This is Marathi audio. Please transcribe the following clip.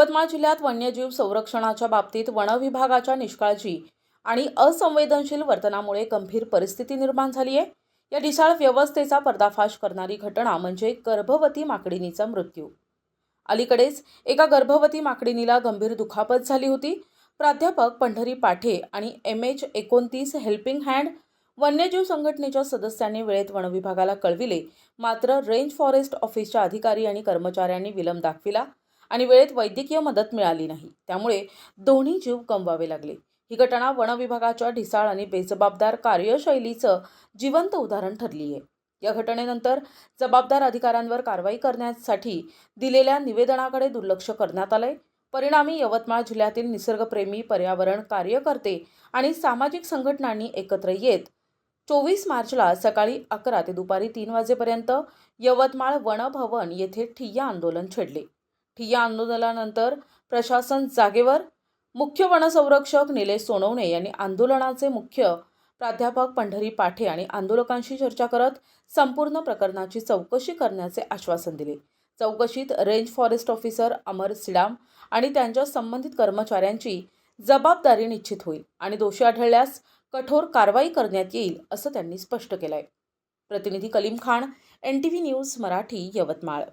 यवतमाळ जिल्ह्यात वन्यजीव संरक्षणाच्या बाबतीत वन विभागाच्या निष्काळजी आणि असंवेदनशील वर्तनामुळे गंभीर परिस्थिती निर्माण झाली आहे. या ढिसाळ व्यवस्थेचा पर्दाफाश करणारी घटना म्हणजे गर्भवती माकडिनीचा मृत्यू. अलीकडेच एका गर्भवती माकडिनीला गंभीर दुखापत झाली होती. प्राध्यापक पंढरी पाठे आणि एम एच एकोणतीस हेल्पिंग हँड वन्यजीव संघटनेच्या सदस्यांनी वेळेत वनविभागाला कळविले. मात्र रेंज फॉरेस्ट ऑफिसच्या अधिकारी आणि कर्मचाऱ्यांनी विलंब दाखविला. आणि वेळेत वैद्यकीय मदत मिळाली नाही. त्यामुळे दोन्ही जीव गमवावे लागले. ही घटना वनविभागाच्या ढिसाळ आणि बेजबाबदार कार्यशैलीचं जिवंत उदाहरण ठरली आहे या घटनेनंतर जबाबदार अधिकाऱ्यांवर कारवाई करण्यासाठी दिलेल्या निवेदनाकडे दुर्लक्ष करण्यात आलंय. परिणामी यवतमाळ जिल्ह्यातील निसर्गप्रेमी पर्यावरण कार्यकर्ते आणि सामाजिक संघटनांनी एकत्र येत चोवीस मार्चला सकाळी अकरा ते दुपारी तीन वाजेपर्यंत यवतमाळ वनभवन येथे ठिय्या आंदोलन छेडले. ठिय्या आंदोलनानंतर प्रशासन जागेवर मुख्य वनसंरक्षक निलेश सोनवणे यांनी आंदोलनाचे मुख्य प्राध्यापक पंढरी पाठे आणि आंदोलकांशी चर्चा करत संपूर्ण प्रकरणाची चौकशी करण्याचे आश्वासन दिले. चौकशीत range forest officer Amar Sidam आणि त्यांच्या संबंधित कर्मचाऱ्यांची जबाबदारी निश्चित होईल आणि दोषी आढळल्यास कठोर कारवाई करण्यात येईल असं त्यांनी स्पष्ट केलंय. प्रतिनिधी Kalim Khan N T V news Marathi Yavatmal.